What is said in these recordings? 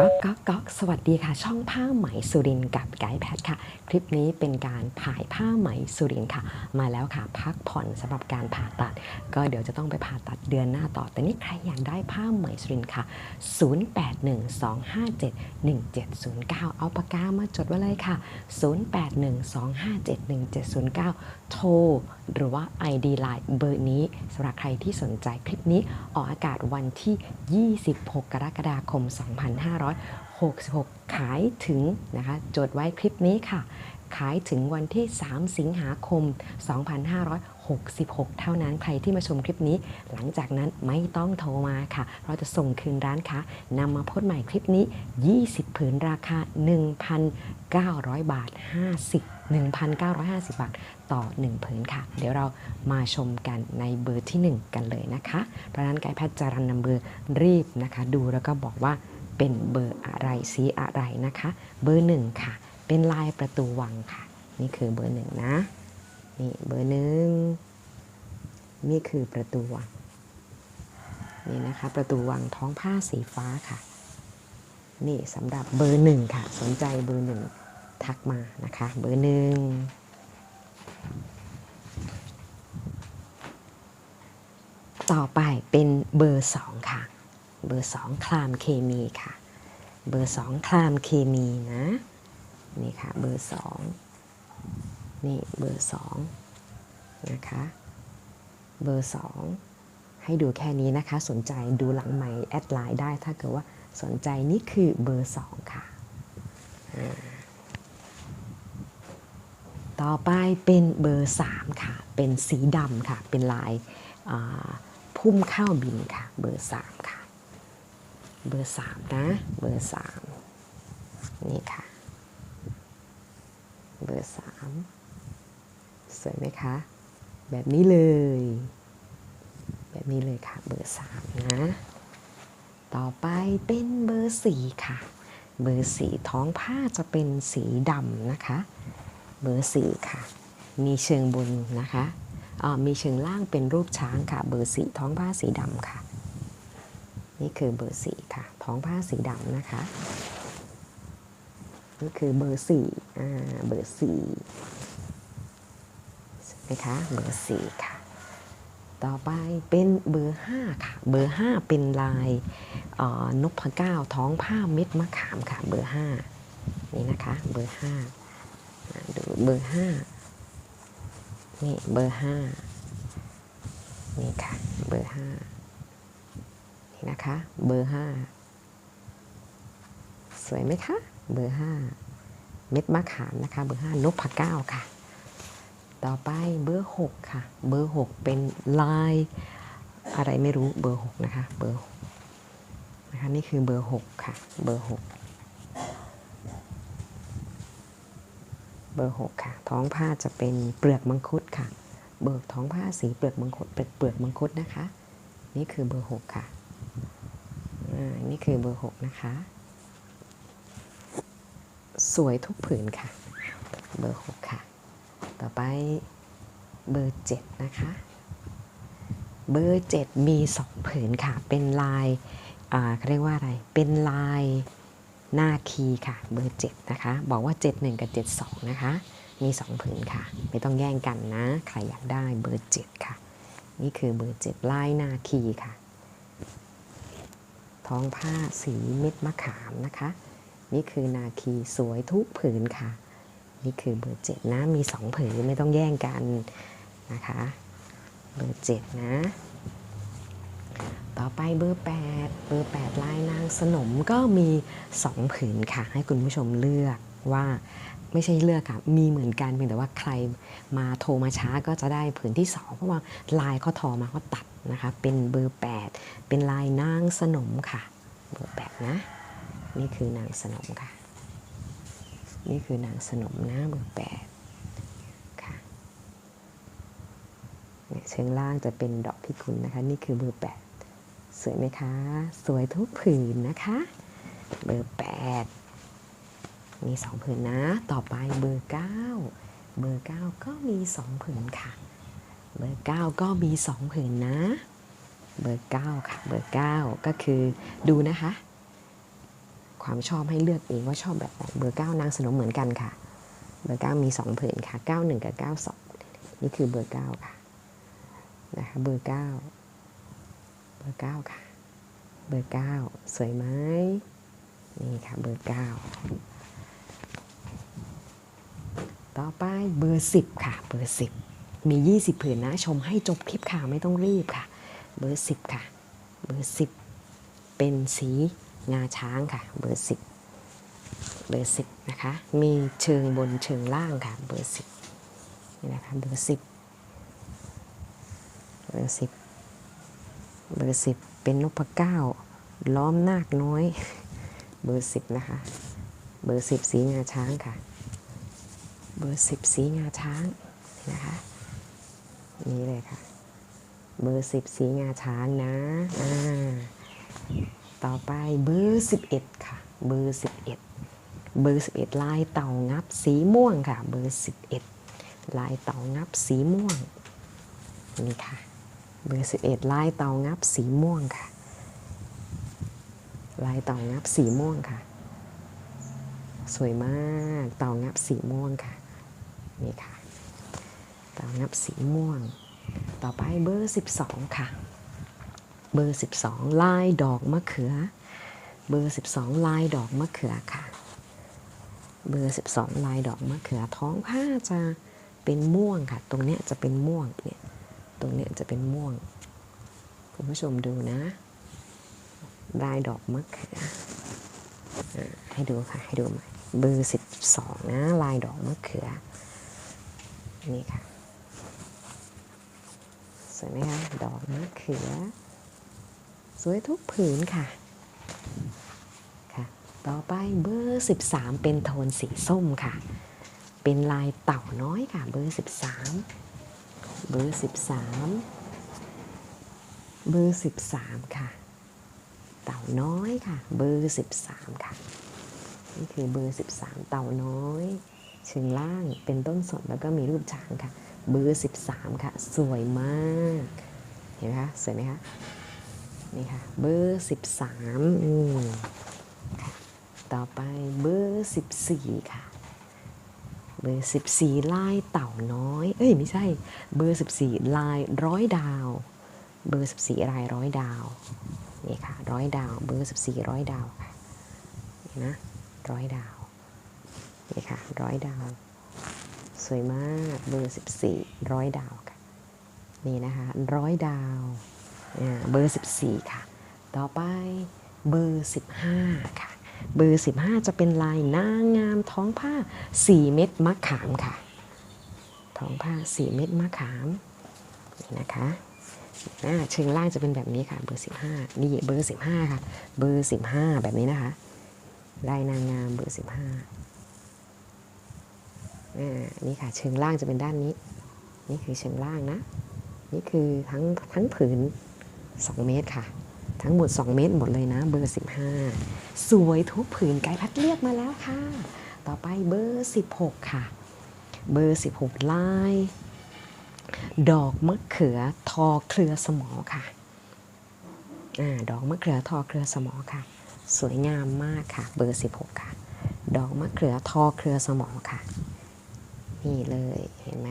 ก๊อกก๊อกก๊อกสวัสดีค่ะ ช่องผ้าไหมสุรินกับไกด์แพทค่ะ คลิปนี้เป็นการถ่ายผ้าไหมสุรินค่ะ มาแล้วค่ะ พักผ่อนสำหรับการผ่าตัด ก็เดี๋ยวจะต้องไปผ่าตัดเดือนหน้าต่อ แต่นี่ใครอยากได้ผ้าไหมสุรินค่ะ 0812571709 เอาปากกามาจดไว้เลยค่ะ 0812571709 โทรหรือว่า ID Line เบอร์นี้สำหรับใครที่สนใจคลิปนี้ออกอากาศวันที่ 26 กรกฎาคม 2550 2566 ขายถึงนะคะจดไว้คลิปนี้ค่ะ ขายถึงวันที่ 3 สิงหาคม 2566 เท่านั้นใครที่มาชมคลิปนี้ หลังจากนั้นไม่ต้องโทรมาค่ะ เราจะส่งคืนร้านค้านำมาโพสต์ใหม่คลิปนี้ 20 ผืนราคา 1,900 บาท 50 1,950 บาท ต่อ 1 ผืนค่ะ เดี๋ยวเรามาชมกันในเบอร์ที่ 1 กันเลยนะคะ เพราะนั้นไกด์แพทย์จะรันนำเบอร์รีบนะคะ ดูแล้วก็บอกว่า เป็นเบอร์อะไรสีอะไรนะคะ เบอร์หนึ่งค่ะ เป็นลายประตูวังค่ะ นี่คือเบอร์หนึ่งนะ นี่เบอร์หนึ่งนี่คือประตูวัง นี่นะคะ ประตูวังท้องผ้าสีฟ้าค่ะ นี่สำหรับเบอร์หนึ่งค่ะ สนใจเบอร์หนึ่งทักมานะคะ เบอร์หนึ่งต่อไปเป็นเบอร์สองค่ะ เบอร์สองคลามเคมีค่ะ เบอร์สองคลามเคมีนะ นี่ค่ะเบอร์สองนี่เบอร์สองนะคะ เบอร์สองให้ดูแค่นี้นะคะ สนใจดูหลังใหม่แอดไลน์ได้ถ้าเกิดว่าสนใจนี่คือเบอร์สองค่ะ ต่อไปเป็นเบอร์สามค่ะ เป็นสีดำค่ะ เป็นลายาพุ่มข้าวบินค่ะ เบอร์สามค่ะ เบอร์สามนะ เบอร์สามนี่ค่ะ เบอร์สามสวยไหมคะ แบบนี้เลย แบบนี้เลยค่ะ เบอร์สามนะ ต่อไปเป็นเบอร์สี่ค่ะ เบอร์สี่ท้องผ้าจะเป็นสีดำนะคะ เบอร์สี่ค่ะ มีเชิงบนนะคะมีเชิงล่างเป็นรูปช้างค่ะ เบอร์สี่ท้องผ้าสีดำค่ะ นี่คือเบอร์สี่ค่ะท้องผ้าสีดำนะคะนี่คือเบอร์สี่อ่าเบอร์สี่ใช่ไหมคะเบอร์สี่ค่ะ ต่อไปเป็นเบอร์ห้าค่ะ เบอร์ห้าเป็นลายเอ่อนพเก้าวท้องผ้าเม็ดมะขามค่ะ เบอร์ห้านี่นะคะเบอร์ห้าดูเบอร์ห้านี่เบอร์ห้านี่ค่ะเบอร์ห้า นี่นะคะ เบอร์ห้าสวยไหมคะ เบอร์ห้าเม็ดมะขามนะคะ เบอร์ห้านพเก้าค่ะ ต่อไปเบอร์หกค่ะ เบอร์หกเป็นลายอะไรไม่รู้เบอร์หกนะคะ เบอร์หกนะคะนี่คือเบอร์หกค่ะ เบอร์หกเบอร์หกค่ะ ท้องผ้าจะเป็นเปลือกมังคุดค่ะ เบิกท้องผ้าสีเปลือกมังคุดเป็นเปลือกมังคุดนะคะ นี่คือเบอร์หกค่ะ นี่คือเบอร์หกนะคะ สวยทุกผืนค่ะ เบอร์หกค่ะ ต่อไปเบอร์เจ็ดนะคะ เบอร์เจ็ดมีสองผืนค่ะ เป็นลายเขาเรียกว่าอะไร เป็นลายหน้าคีค่ะ เบอร์เจ็ดนะคะ บอกว่า 71 กับ 72 นะคะ มีสองผืนค่ะ ไม่ต้องแย่งกันนะ ใครอยากได้เบอร์เจ็ดค่ะ นี่คือเบอร์เจ็ดลายหน้าคีค่ะ ท้องผ้าสีเม็ดมะขามนะคะ นี่คือนาคีสวยทุกผืนค่ะ นี่คือเบอร์เจ็ดนะมีสองผืนไม่ต้องแย่งกันนะคะเบอร์เจ็ดนะ ต่อไปเบอร์แปดเบอร์แปดลายนางสนมก็มีสองผืนค่ะ ให้คุณผู้ชมเลือกว่าไม่ใช่เลือกค่ะ มีเหมือนกันเพียงแต่ว่าใครมาโทรมาช้าก็จะได้ผืนที่สองเพราะว่าลายเขาทอมาเขาตัด นะคะเป็นเบอร์แปดเป็นลายนางสนมค่ะเบอร์แปดนะ นี่คือนางสนมค่ะ นี่คือนางสนมนะเบอร์แปดค่ะเนี่ยเชิงล่างจะเป็นดอกพิกุลนะคะ นี่คือเบอร์แปดสวยไหมคะ สวยทุกผืนนะคะ เบอร์แปดมีสองผืนนะ ต่อไปเบอร์เก้าเบอร์เก้าก็มีสองผืนค่ะ เบอร์เก้าก็มีสองผืนนะ เบอร์เก้าค่ะ เบอร์เก้าก็คือดูนะคะ ความชอบให้เลือกเองว่าชอบแบบไหน เบอร์เก้านางสนมเหมือนกันค่ะ เบอร์เก้ามีสองผืนค่ะเก้าหนึ่งกับเก้าสองนี่คือเบอร์เก้าค่ะ นะคะ เบอร์เก้าเบอร์เก้าค่ะ เบอร์เก้าสวยไหมนี่ค่ะ เบอร์เก้าต่อไปเบอร์สิบค่ะ เบอร์สิบ มี 20 ผืนนะ ชมให้จบคลิปค่ะไม่ต้องรีบค่ะ เบอร์สิบค่ะ เบอร์สิบเป็นสีงาช้างค่ะ เบอร์สิบเบอร์สิบนะคะ มีเชิงบนเชิงล่างค่ะ เบอร์สิบนี่นะคะเบอร์สิบเบอร์สิบเบอร์สิบเป็นนพเก้าล้อมนาคน้อย เบอร์สิบนะคะ เบอร์สิบสีงาช้างค่ะ เบอร์สิบสีงาช้างนะคะ นี่เลยค่ะ เบอร์สิบสีงาช้างนะอ่าต่อไปเบอร์สิบเอ็ดค่ะ เบอร์สิบเอ็ดเบอร์สิบเอ็ดลายเต่างับสีม่วงค่ะ เบอร์สิบเอ็ดลายเต่างับสีม่วงนี่ค่ะ เบอร์สิบเอ็ดลายเต่างับสีม่วงค่ะ ลายเต่างับสีม่วงค่ะ สวยมาก เต่างับสีม่วงค่ะ นี่ค่ะ ต่างับสีม่วง ต่อไปเบอร์ 12 ค่ะ เบอร์ 12 ลายดอกมะเขือ เบอร์ 12 ลายดอกมะเขือค่ะ เบอร์ 12 ลายดอกมะเขือท้องผ้าจะเป็นม่วงค่ะ ตรงเนี้ยจะเป็นม่วงเนี่ยตรงเนี้ยจะเป็นม่วง คุณผู้ชมดูนะ ลายดอกมะเขืออให้ดูค่ะ ให้ดูใหม่เบอร์ 12 นะ ลายดอกมะเขือ นี่ค่ะ สวยไหมคะดอกมะเขือ สวยทุกผืนค่ะค่ะ ต่อไปเบอร์ 13 เป็นโทนสีส้มค่ะ เป็นลายเต่าน้อยค่ะ เบอร์ 13 เบอร์ 13 เบอร์ 13 ค่ะ เต่าน้อยค่ะ เบอร์ 13 ค่ะ นี่คือเบอร์ 13 เต่าน้อยเชิงล่างเป็นต้นสนแล้วก็มีรูปช้างค่ะ เบอร์ 13 ค่ะ สวยมาก เห็นไหมคะ สวยไหมคะ นี่ค่ะ เบอร์ 13อืมค่ะต่อไปเบอร์ 14 ค่ะ เบอร์ 14 ลายเต่าน้อย เอ้ย ไม่ใช่ เบอร์ 14 ลายร้อยดาว เบอร์ 14ลายร้อยดาว นี่ค่ะ ร้อยดาว เบอร์ 14 ร้อยดาวค่ะนี่นะ ร้อยดาว นี่ค่ะ ร้อยดาว สวยมากเบอร์ 14 ร้อยดาวค่ะ นี่นะคะร้อยดาวเบอร์ 14 ค่ะ ต่อไปเบอร์ 15 ค่ะ เบอร์ 15 จะเป็นลายนางงามท้องผ้า 4 เม็ดมะขามค่ะ ท้องผ้า 4 เม็ดมะขามนี่นะคะอ่าเชิงล่างจะเป็นแบบนี้ค่ะเบอร์ 15 นี่เบอร์ 15 ค่ะ เบอร์ 15 แบบนี้นะคะลายนางงามเบอร์ 15 อ่านี่ค่ะเชิงล่างจะเป็นด้านนี้ นี่คือเชิงล่างนะ นี่คือทั้งทั้งผืน 2 เมตรค่ะ ทั้งหมด 2 เมตรหมดเลยนะเบอร์ 15 สวยทุกผืนไกด์พัดเลือกมาแล้วค่ะ ต่อไปเบอร์ 16 ค่ะ เบอร์ 16 ลาย ดอกมะเขือทอเครือสมอค่ะอ่าดอกมะเขือทอเครือสมอค่ะ สวยงามมากค่ะ เบอร์ 16 ค่ะ ดอกมะเขือทอเครือสมอค่ะ นี่เลยเห็นไหม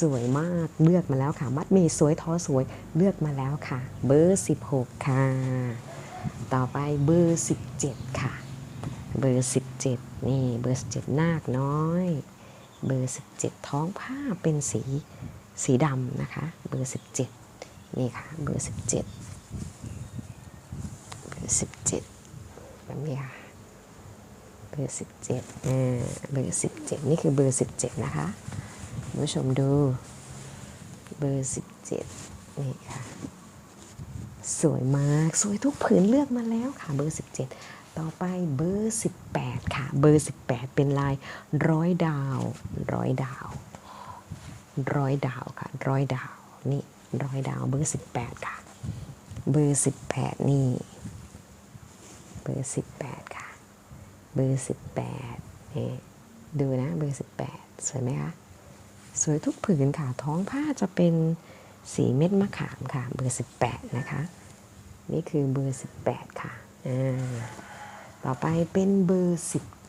สวยมากเลือกมาแล้วค่ะ มัดมีสวยทอสวยเลือกมาแล้วค่ะ เบอร์ 16 ค่ะ ต่อไปเบอร์ 17 ค่ะ เบอร์ 17 นี่เบอร์ 17 นาคน้อย เบอร์ 17 ท้องผ้าเป็นสีสีดำนะคะ เบอร์ 17 นี่ค่ะ เบอร์ 17 เบอร์ 17แบบนี้ค่ะ เบอร์17อ่าเบอร์17นี่คือเบอร์17นะคะคุณผู้ชมดู เบอร์17นี่ค่ะ สวยมาก สวยทุกผืนเลือกมาแล้วค่ะ เบอร์17ต่อไปเบอร์18ค่ะ เบอร์18เป็นลายร้อยดาวร้อยดาวร้อยดาวค่ะร้อยดาวนี่ร้อยดาวเบอร์18ค่ะ เบอร์18นี่ เบอร์18ค่ะ เบอร์18นี่ดูนะเบอร์18สวยไหมคะสวยทุกผืนค่ะท้องผ้าจะเป็นสีเม็ดมะขามค่ะเบอร์18นะคะ นี่คือเบอร์18ค่ะอ่าต่อไปเป็นเบอร์19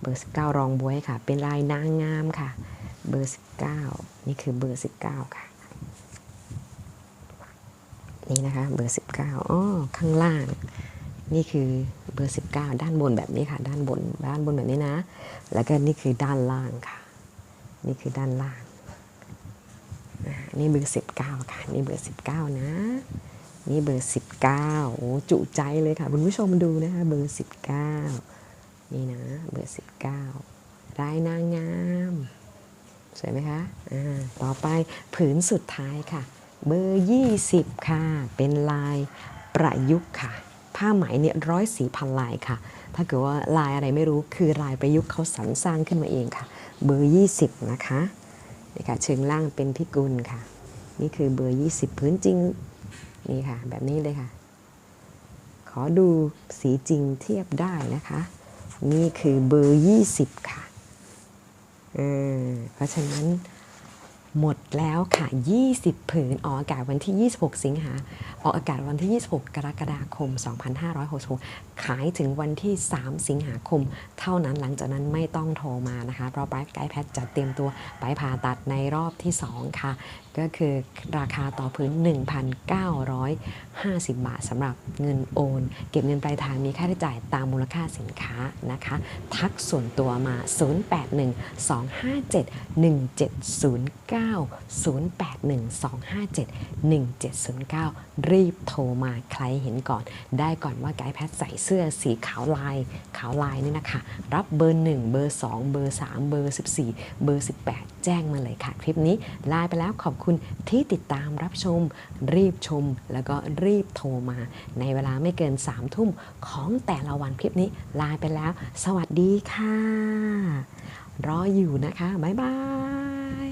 เบอร์19รองบวยค่ะ เป็นลายนางงามค่ะ เบอร์19นี่คือเบอร์19ค่ะนี่นะคะเบอร์19อ๋อข้างล่าง นี่คือเบอร์ 19 ด้านบนแบบนี้ค่ะ ด้านบนด้านบนแบบนี้นะ แล้วก็นี่คือด้านล่างค่ะ นี่คือด้านล่างนี่เบอร์ 19 ค่ะ นี่เบอร์ 19 นะ นี่เบอร์ 19โอ้จุใจเลยค่ะ คุณผู้ชมดูนะคะเบอร์ 19 นี่นะเบอร์ 19รายนางงามสวยไหมคะอ่าต่อไปผืนสุดท้ายค่ะ เบอร์ 20 ค่ะ เป็นลายประยุกต์ค่ะ ผ้าไหมเนี่ยร้อยสีพันลายค่ะ ถ้าเกิดว่าลายอะไรไม่รู้คือลายประยุกต์เขาสรรสร้างขึ้นมาเองค่ะ เบอร์ 20 นะคะนี่ค่ะเชิงล่างเป็นพิกุลค่ะ นี่คือเบอร์ 20 พื้นจริงนี่ค่ะ แบบนี้เลยค่ะ ขอดูสีจริงเทียบได้นะคะ นี่คือเบอร์ 20 ค่ะเออเพราะฉะนั้นหมดแล้วค่ะ 20 ผืนออกอากาศวันที่ 26 สิงหา ออกอากาศวันที่ 26 กรกฎาคม 2566 ขายถึงวันที่ 3 สิงหาคม เท่านั้นหลังจากนั้นไม่ต้องโทรมานะคะ เพราะไบรท์ไกด์แพทจะเตรียมตัวไปผ่าตัดในรอบที่ 2 ค่ะ ก็คือราคาต่อพื้น 1,950 บาทสำหรับเงินโอน เก็บเงินปลายทางมีค่าใช้จ่ายตามมูลค่าสินค้านะคะ ทักส่วนตัวมา 0812571709รีบโทรมาใครเห็นก่อน ได้ก่อนว่าไกด์แพทใส่เสื้อสีขาวลายขาวลายนี่นะคะ รับเบอร์ 1 เบอร์ 2 เบอร์ 3 เบอร์ 14 เบอร์ 18 แจ้งมาเลยค่ะ คลิปนี้ลาไปแล้วขอบคุณที่ติดตามรับชม รีบชม แล้วก็รีบโทรมา ในเวลาไม่เกิน 3 ทุ่มของแต่ละวันคลิปนี้ลาไปแล้ว สวัสดีค่ะ รออยู่นะคะ บ๊ายบาย